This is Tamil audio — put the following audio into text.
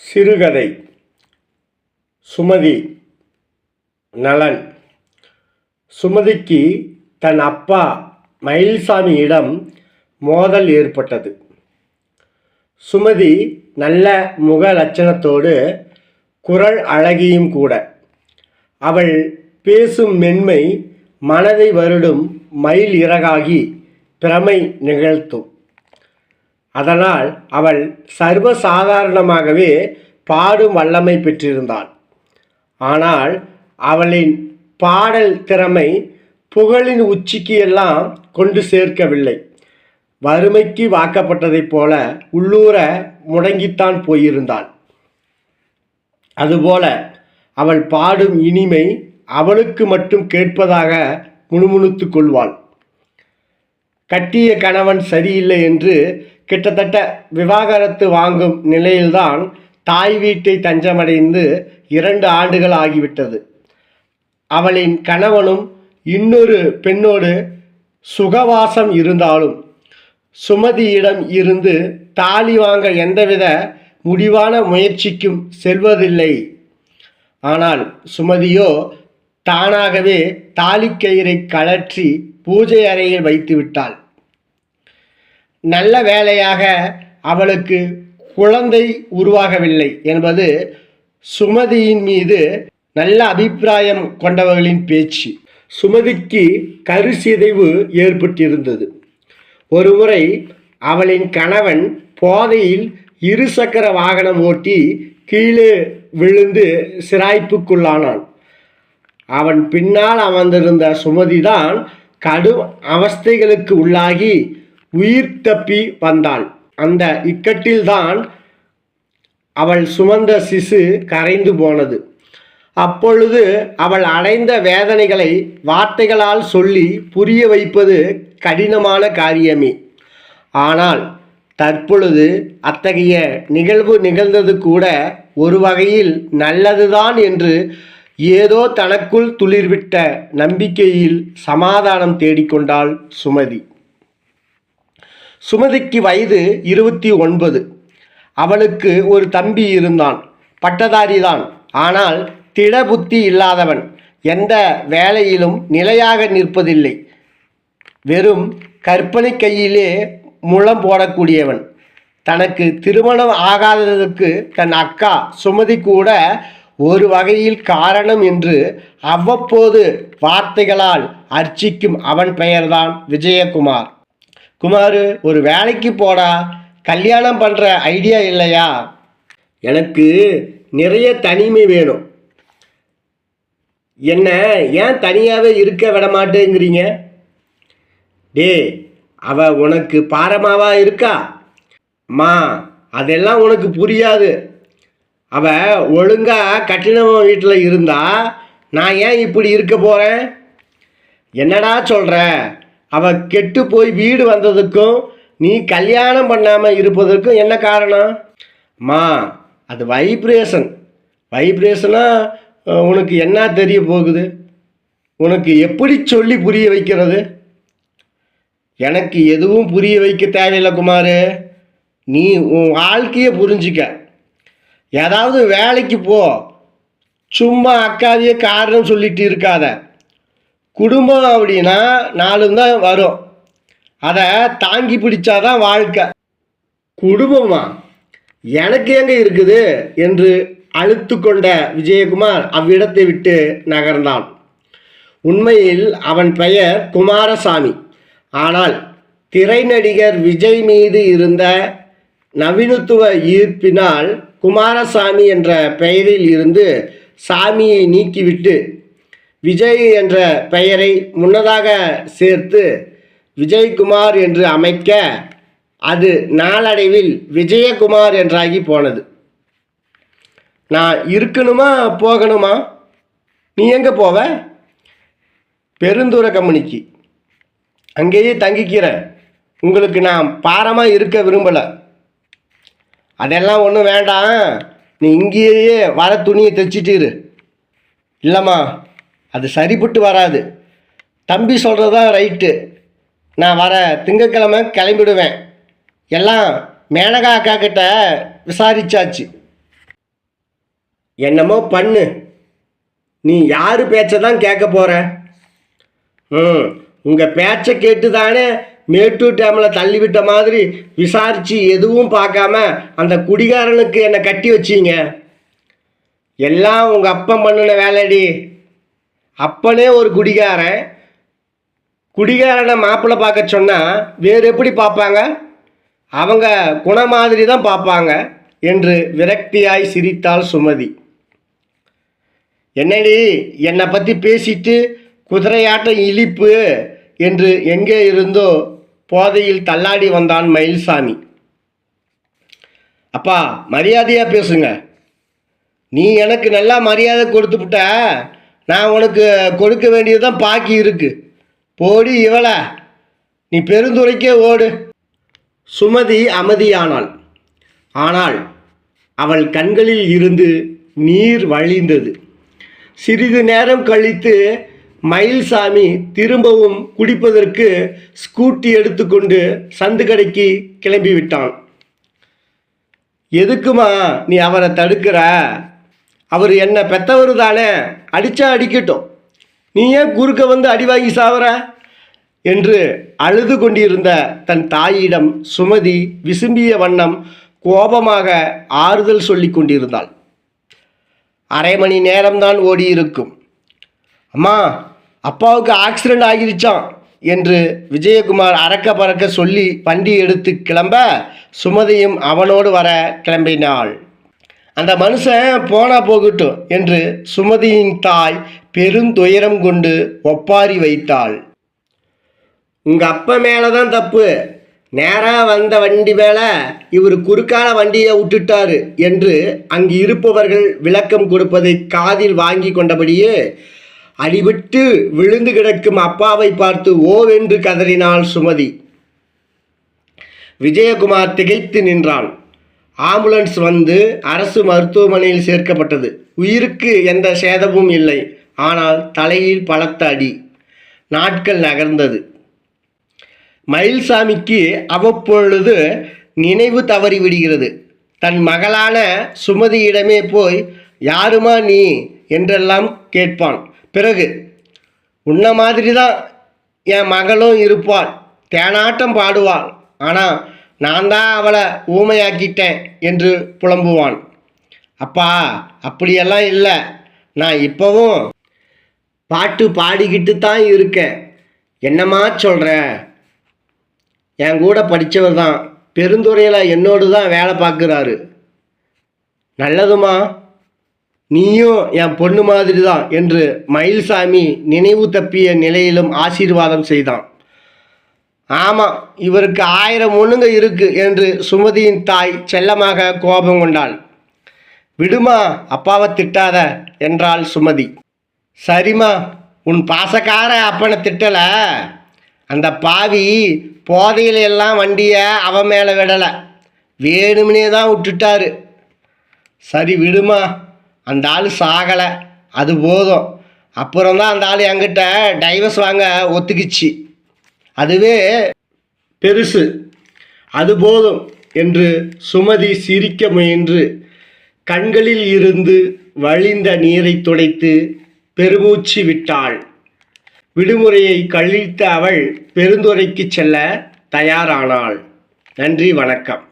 சிறுகதை சுமதி நலன். சுமதிக்கு தன் அப்பா மயில்சாமியிடம் மோதல் ஏற்பட்டது. சுமதி நல்ல முக லட்சணத்தோடு குரல் அழகியும் கூட. அவள் பேசும் மென்மை மனதை வருடும் மயில் இறகாகி பிரமை நிகழ்த்தும். அதனால் அவள் சர்வசாதாரணமாகவே பாடும் வல்லமை பெற்றிருந்தாள். ஆனால் அவளின் பாடல் திறமை புகழின் உச்சிக்கு எல்லாம் கொண்டு சேர்க்கவில்லை. வறுமைக்கு வாக்கப்பட்டதைப் போல உள்ளூர முடங்கித்தான் போயிருந்தாள். அதுபோல அவள் பாடும் இனிமை அவளுக்கு மட்டும் கேட்பதாக முணுமுணுத்துக் கொள்வாள். கட்டிய கணவன் சரியில்லை என்று கிட்டத்தட்ட விவாகரத்து வாங்கும் நிலையில்தான் தாய் வீட்டை தஞ்சமடைந்து இரண்டு ஆண்டுகள் ஆகிவிட்டது. அவளின் கணவனும் இன்னொரு பெண்ணோடு சுகவாசம் இருந்தாலும் சுமதியிடம் இருந்து தாலி வாங்க எந்தவித முடிவான முயற்சிக்கும் செல்வதில்லை. ஆனால் சுமதியோ தானாகவே தாலிக்கயிறை கழற்றி பூஜை அறையில் வைத்து விட்டாள் நல்ல வேலையாக அவளுக்கு குழந்தை உருவாகவில்லை என்பது சுமதியின் மீது நல்ல அபிப்பிராயம் கொண்டவர்களின் பேச்சு. சுமதிக்கு கருசிதைவு ஏற்பட்டிருந்தது. ஒருமுறை அவளின் கணவன் போதையில் இருசக்கர வாகனம் ஓட்டி கீழே விழுந்து சிராய்ப்புக்குள்ளானான். அவன் பின்னால் அமர்ந்திருந்த சுமதிதான் கடும் அவஸ்தைகளுக்கு உள்ளாகி உயிர் தப்பி வந்தாள். அந்த இக்கட்டில்தான் அவள் சுமந்த சிசு கரைந்து போனது. அப்பொழுது அவள் அடைந்த வேதனைகளை வார்த்தைகளால் சொல்லி புரிய வைப்பது கடினமான காரியமே. ஆனால் தற்பொழுது அத்தகைய நிகழ்வு நிகழ்ந்தது கூட ஒரு வகையில் நல்லதுதான் என்று ஏதோ தனக்குள் துளிர்விட்ட நம்பிக்கையில் சமாதானம் தேடிக்கொண்டாள் சுமதி. சுமதிக்கு வயது இருபத்தி ஒன்பது. அவளுக்கு ஒரு தம்பி இருந்தான். பட்டதாரிதான். ஆனால் திடபுத்தி இல்லாதவன். எந்த வேலையிலும் நிலையாக நிற்பதில்லை. வெறும் கற்பனை கையிலே முழம் போடக்கூடியவன். தனக்கு திருமணம் ஆகாததற்கு தன் அக்கா சுமதி கூட ஒரு வகையில் காரணம் என்று அவ்வப்போது வார்த்தைகளால் அர்ச்சிக்கும் அவன் பெயர்தான் விஜயகுமார். குமாரு ஒரு வேலைக்கு போடா. கல்யாணம் பண்ணுற ஐடியா இல்லையா? எனக்கு நிறைய தனிமை வேணும். என்ன ஏன் தனியாகவே இருக்க விட மாட்டேங்கிறீங்க டே அவ உனக்கு பாரமாவா இருக்கா? அம்மா அதெல்லாம் உனக்கு புரியாது. அவ ஒழுங்காக கட்டினவன் வீட்டில் இருந்தா நான் ஏன் இப்படி இருக்க போகிறேன் என்னடா சொல்கிற அவள் கெட்டு போய் வீடு வந்ததுக்கும் நீ கல்யாணம் பண்ணாமல் இருப்பதற்கும் என்ன காரணம்? மா அது வைப்ரேஷன் வைப்ரேஷனாக உனக்கு என்ன தெரிய போகுது? உனக்கு எப்படி சொல்லி புரிய வைக்கிறது? எனக்கு எதுவும் புரிய வைக்க தேவையில்லை குமார். நீ உன் வாழ்க்கையை புரிஞ்சிக்க. ஏதாவது வேலைக்கு போ. சும்மா அக்காவையே காரணம் சொல்லிட்டு இருக்காத. குடும்பம் அப்படின்னா நாலு தான் வரும். அதை தாங்கி பிடிச்சாதான் வாழ்க்கை. குடும்பமா? எனக்கு எங்க இருக்குது? என்று அழுத்து கொண்ட விஜயகுமார் அவ்விடத்தை விட்டு நகர்ந்தான். உண்மையில் அவன் பெயர் குமாரசாமி. ஆனால் திரை நடிகர் விஜய் மீது இருந்த நவீனத்துவ ஈர்ப்பினால் குமாரசாமி என்ற பெயரில் இருந்து சாமியை நீக்கிவிட்டு விஜய் என்ற பெயரை முன்னதாக சேர்த்து விஜயகுமார் என்று அமைக்க அது நாளடைவில் விஜயகுமார் என்றாகி போனது. நான் இருக்கணுமா போகணுமா? நீ எங்கே போவ? பெருந்தூர கம்பெனிக்கு. அங்கேயே தங்கிக்கிறேன். உங்களுக்கு நான் பாரமாக இருக்க விரும்பலை. அதெல்லாம் ஒன்றும் வேண்டாம். நீ இங்கேயே வர துணியை தைச்சிட்டு இரு. இல்லைம்மா. அது சரிப்பட்டு வராது. தம்பி சொல்கிறது தான் ரைட்டு நான் வர திங்கக்கிழமை கிளம்பிடுவேன். எல்லாம் மேனகா அக்கா கிட்ட விசாரிச்சாச்சு. என்னமோ பண்ணு. நீ யார் பேச்சை தான் கேட்க போகிற ம் உங்கள் பேச்சை கேட்டு தானே மேட்டூர் டேமில் தள்ளிவிட்ட மாதிரி விசாரித்து எதுவும் பார்க்காம அந்த குடிகாரனுக்கு என்னை கட்டி வச்சீங்க? எல்லாம் உங்கள் அப்பன் பண்ணின வேலைடி. அப்பனே ஒரு குடிகாரன். குடிகாரனை மாப்பிள்ளை பார்க்க சொன்னால் வேறு எப்படி பார்ப்பாங்க? அவங்க குண மாதிரி தான் பார்ப்பாங்க என்று விரக்தியாய் சிரித்தாள் சுமதி. என்னடி என்னை பற்றி பேசிட்டு குதிரையாட்டம் இழிப்பு? என்று எங்கே இருந்தோ போதையில் தள்ளாடி வந்தான் மயில்சாமி. அப்பா மரியாதையாக பேசுங்க. நீ எனக்கு நல்லா மரியாதை கொடுத்துப்புட்ட நான் உனக்கு கொடுக்க வேண்டியதுதான் பாக்கி இருக்கு. போடி இவளை. நீ பெருந்துரைக்கே ஓடு. சுமதி அமைதியானாள். ஆனால் அவள் கண்களில் இருந்து நீர் வழிந்தது. சிறிது நேரம் கழித்து மயில்சாமி திரும்பவும் குடிப்பதற்கு ஸ்கூட்டி எடுத்துக்கொண்டு சந்து கடைக்கு கிளம்பி விட்டான் எதுக்குமா நீ அவரை தடுக்கிற? அவர் என்னை பெத்தவர் தானே அடித்தா அடிக்கட்டும். நீ ஏன் குறுக்க வந்து அடி வாங்கி சாவற? என்று அழுது கொண்டிருந்த தன் தாயிடம் சுமதி விசும்பிய வண்ணம் கோபமாக ஆறுதல் சொல்லி கொண்டிருந்தாள். அரை மணி நேரம்தான் ஓடி இருக்கும் அம்மா அப்பாவுக்கு ஆக்சிடெண்ட் ஆகிருச்சான் என்று விஜயகுமார் அறக்க பறக்க சொல்லி வண்டி எடுத்து கிளம்ப சுமதியும் அவனோடு வர கிளம்பினாள். அந்த மனுஷன் போனா போகட்டும் என்று சுமதியின் தாய் பெருந்துயரம் கொண்டு ஒப்பாரி வைத்தாள். உங்க அப்பா மேலே தான் தப்பு. நேராக வந்த வண்டி மேலே இவர் குறுக்கால வண்டியை விட்டுட்டாரு என்று அங்கு இருப்பவர்கள் விளக்கம் கொடுப்பதை காதில் வாங்கி கொண்டபடியே அடிபட்டு விழுந்து கிடக்கும் அப்பாவை பார்த்து ஓவென்று கதறினாள் சுமதி. விஜயகுமார் திகைத்து நின்றான். ஆம்புலன்ஸ் வந்து அரசு மருத்துவமனையில் சேர்க்கப்பட்டது. உயிருக்கு எந்த சேதமும் இல்லை. ஆனால் தலையில் பலத்த அடி. நாட்கள் நகர்ந்தது. மயில்சாமிக்கு அவ்வப்பொழுது நினைவு தவறி விடுகிறது. தன் மகளான சுமதியிடமே போய் யாருமா நீ? என்றெல்லாம் கேட்பான். பிறகு உன்ன மாதிரி தான் என் மகளும் இருப்பாள். தேனாட்டம் பாடுவாள். ஆனால் நான் தான் அவளை ஊமையாக்கிட்டேன் என்று புலம்புவான். அப்பா அப்படியெல்லாம் இல்லை. நான் இப்போவும் பாட்டு பாடிக்கிட்டு தான் இருக்கேன். என்னம்மா சொல்கிற என் கூட படித்தவர் தான் பெருந்துறையில் என்னோடு தான் வேலை பார்க்குறாரு. நல்லதுமா? நீயும் என் பொண்ணு மாதிரி தான் என்று மயில்சாமி நினைவு தப்பிய நிலையிலும் ஆசீர்வாதம் செய்தான். ஆமாம் இவருக்கு ஆயிரம் ஒண்ணுங்க இருக்கு என்று சுமதியின் தாய் செல்லமாக கோபம் கொண்டாள். விடுமா அப்பாவை திட்டாத என்றாள் சுமதி. சரிம்மா உன் பாசக்கார அப்பனை திட்டலை. அந்த பாவி போதையில எல்லாம் வண்டியை அவன் மேலே விடலை. வேணும்னே தான் விட்டுட்டாரு. சரி விடுமா அந்த ஆள் சாகலை. அது போதும். அப்புறம் தான் அந்த ஆள் என்கிட்ட டைவர்ஸ் வாங்க ஒத்துக்கிச்சு. அதுவே பெருசு. அது போதும் என்று சுமதி சிரிக்க முயன்று கண்களில் இருந்து வழிந்த நீரை துடைத்து பெருமூச்சு விட்டாள். விடுமுறையை கழித்த அவள் பெருந்துரைக்கு செல்ல தயாரானாள். நன்றி வணக்கம்.